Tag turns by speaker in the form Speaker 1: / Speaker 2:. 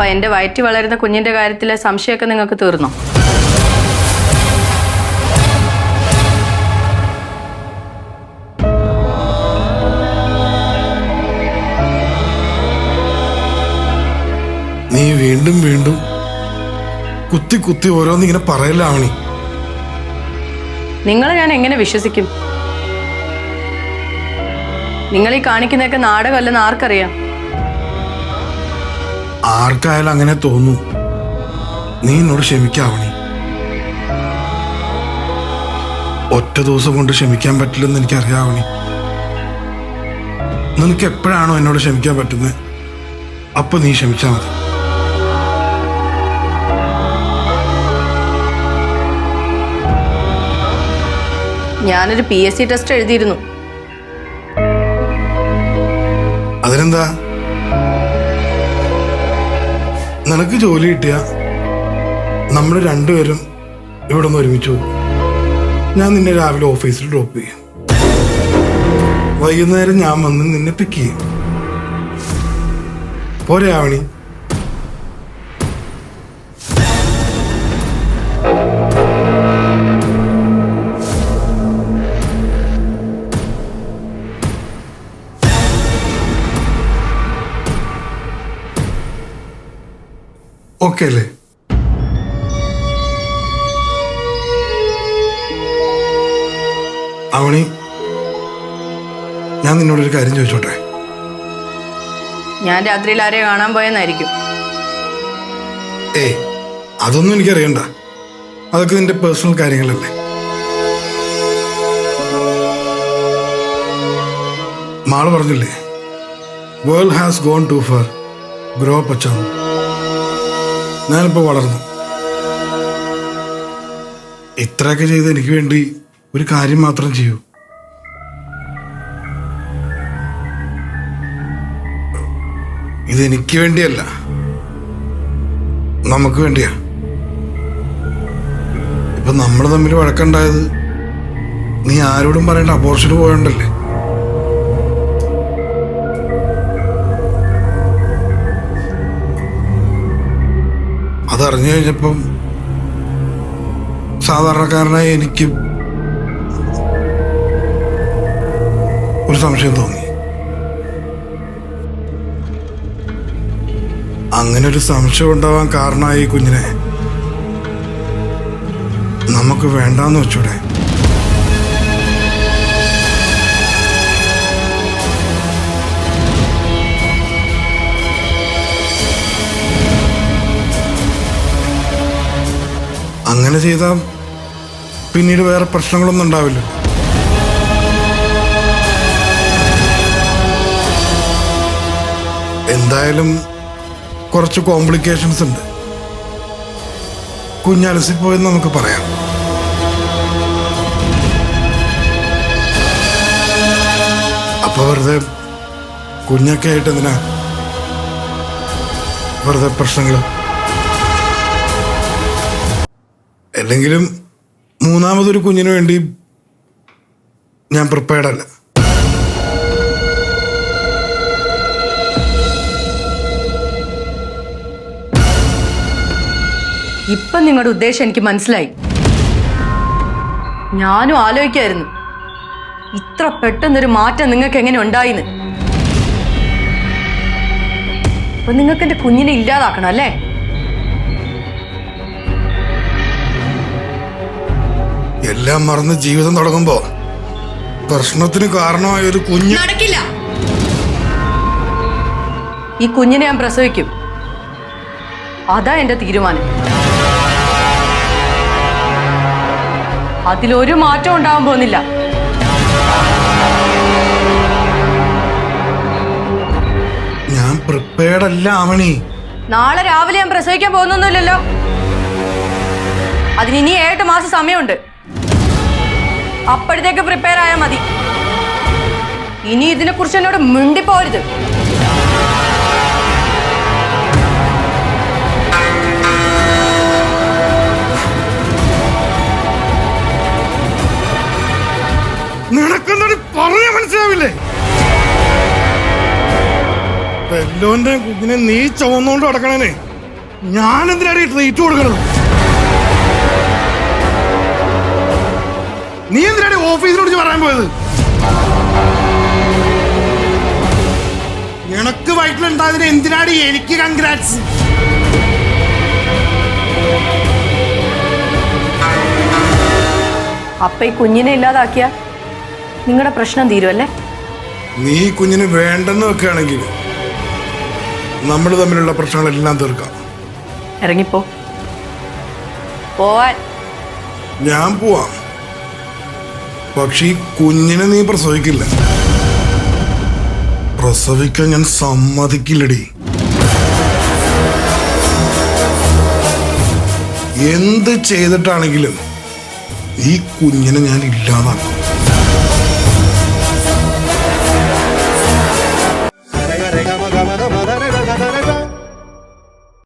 Speaker 1: അപ്പൊ എന്റെ വയറ്റി വളരുന്ന കുഞ്ഞിന്റെ കാര്യത്തിലെ സംശയമൊക്കെ നിങ്ങൾക്ക് തീർന്നോ?
Speaker 2: നീ വീണ്ടും വീണ്ടും കുത്തി കുത്തി ഓരോന്നിങ്ങനെ ഇങ്ങനെ പറയലാവണി
Speaker 1: നിങ്ങളെ ഞാൻ എങ്ങനെ വിശ്വസിക്കും? നിങ്ങൾ ഈ കാണിക്കുന്നതൊക്കെ നാടകമല്ലെന്ന് ആർക്കറിയാം?
Speaker 2: ആർക്കായാലും അങ്ങനെ തോന്നു. നീ എന്നോട് ക്ഷമിക്കാവണി. ഒറ്റ ദിവസം കൊണ്ട് ക്ഷമിക്കാൻ പറ്റില്ലെന്ന് എനിക്കറിയാവണി. നിനക്ക് എപ്പോഴാണോ എന്നോട് ക്ഷമിക്കാൻ പറ്റുന്നത് അപ്പൊ നീ ക്ഷമിച്ചാൽ മതി.
Speaker 1: ഞാനൊരു പി എസ് സി ടെസ്റ്റ് എഴുതിയിരുന്നു.
Speaker 2: അതിനെന്താ? നിനക്ക് ജോലി കിട്ടിയ നമ്മൾ രണ്ടുപേരും ഇവിടെ നിന്ന് ഒരുമിച്ച് പോകും ഞാൻ നിന്നെ രാവിലെ ഓഫീസിൽ ഡ്രോപ്പ് ചെയ്യും. വൈകുന്നേരം ഞാൻ വന്ന് നിന്നെ പിക്ക് ചെയ്യും. പോരെ ആവണി. ഓക്കെ അല്ലേ? അവണി ഞാൻ നിന്നോടൊരു കാര്യം ചോദിച്ചോട്ടെ?
Speaker 1: ഞാൻ രാത്രിയിൽ ആരെയും കാണാൻ പോയെന്നായിരിക്കും.
Speaker 2: ഏ അതൊന്നും എനിക്കറിയണ്ട അതൊക്കെ നിന്റെ പേഴ്സണൽ കാര്യങ്ങളല്ലേ. മാൾ പറഞ്ഞില്ലേ world has gone too far grow പച്ചാ ഞാനിപ്പോൾ വളർന്നു. ഇത്രയൊക്കെ ചെയ്ത് എനിക്ക് വേണ്ടി ഒരു കാര്യം മാത്രം ചെയ്യൂ. ഇതെനിക്ക് വേണ്ടിയല്ല. നമുക്ക് വേണ്ടിയാ. ഇപ്പൊ നമ്മൾ തമ്മിൽ വഴക്കുണ്ടായത് നീ ആരോടും പറയേണ്ട അബോർഷന് പോയോണ്ടല്ലേ? അതറിഞ്ഞു കഴിഞ്ഞപ്പം സാധാരണക്കാരനായ എനിക്ക് ഒരു സംശയം തോന്നി. അങ്ങനെ ഒരു സംശയം ഉണ്ടാവാൻ കാരണമായി കുഞ്ഞിനെ. നമുക്ക് വേണ്ടാന്ന് വെച്ചൂടെ? അങ്ങനെ ചെയ്താൽ പിന്നീട് വേറെ പ്രശ്നങ്ങളൊന്നും ഉണ്ടാവില്ല. എന്തായാലും കുറച്ച് കോംപ്ലിക്കേഷൻസ് ഉണ്ട്. കുഞ്ഞലസിപ്പോയെന്ന് നമുക്ക് പറയാം. അപ്പൊ വെറുതെ കുഞ്ഞൊക്കെ ആയിട്ട് എന്തിനാ? വെറുതെ പ്രശ്നങ്ങൾ അല്ലെങ്കിലും മൂന്നാമതൊരു കുഞ്ഞിന് വേണ്ടി ഞാൻ പ്രിപ്പയർഡ് അല്ല.
Speaker 1: ഇപ്പൊ നിങ്ങളുടെ ഉദ്ദേശം എനിക്ക് മനസ്സിലായി. ഞാനും ആലോചിക്കായിരുന്നു. ഇത്ര പെട്ടെന്നൊരു മാറ്റം നിങ്ങൾക്ക് എങ്ങനെ ഉണ്ടായിന്ന്? അപ്പൊ നിങ്ങൾക്ക് എന്റെ കുഞ്ഞിനെ ഇല്ലാതാക്കണം അല്ലേ?
Speaker 2: എല്ലാം മറന്ന് ജീവിതം തുടങ്ങുമ്പോ പ്രശ്നത്തിന് കാരണമായ ഒരു കുഞ്ഞ്
Speaker 1: നടക്കില്ല. ഈ കുഞ്ഞിനെ ഞാൻ പ്രസവിക്കും. അതാ എന്റെ തീരുമാനം. അതിലൊരു മാറ്റം ഉണ്ടാവാൻ പോകുന്നില്ല.
Speaker 2: ഞാൻ പ്രിപ്പയർഡ് അല്ല ആവണി.
Speaker 1: നാളെ രാവിലെ ഞാൻ പ്രസവിക്കാൻ പോകുന്നൊന്നുമില്ലല്ലോ. അതിന് ഇനി ഏഴ് മാസം സമയമുണ്ട്. അപ്പോഴത്തേക്ക് പ്രിപ്പയർ ആയാൽ മതി. ഇനി ഇതിനെ കുറിച്ച് എന്നോട് മിണ്ടിപ്പോരുത്.
Speaker 2: നിനക്കെന്നോട് പറഞ്ഞ മനസ്സിലാവില്ലേ? പെല്ലോന്റെ കുഞ്ഞിനെ നീ ചുവന്നുകൊണ്ട് നടക്കണേ ഞാൻ എന്തിനാണ് ഈ ട്രീറ്റ് കൊടുക്കണത്? വിളിച്ച് പറയാൻ പോയത്? നിനക്ക് വയറ്റിലുണ്ടായതിന് എന്തിനാണ് എനിക്ക് കൺഗ്രാറ്റ്സ്
Speaker 1: അപ്പൊ ഈ കുഞ്ഞിനെ ഇല്ലാതാക്കിയ നിങ്ങളുടെ പ്രശ്നം തീരുമല്ലേ
Speaker 2: നീ കുഞ്ഞിന് വേണ്ടെന്ന് വെക്കുകയാണെങ്കിൽ നമ്മൾ തമ്മിലുള്ള പ്രശ്നങ്ങളെല്ലാം തീർക്കാം.
Speaker 1: ഇറങ്ങിപ്പോ. പോവാൻ.
Speaker 2: ഞാൻ പോവാം. പക്ഷെ ഈ കുഞ്ഞിനെ നീ പ്രസവിക്കില്ല. പ്രസവിക്കാൻ ഞാൻ സമ്മതിക്കില്ലടി. എന്ത് ചെയ്തിട്ടാണെങ്കിലും ഈ കുഞ്ഞിനെ ഞാൻ ഇല്ലാതാക്കും.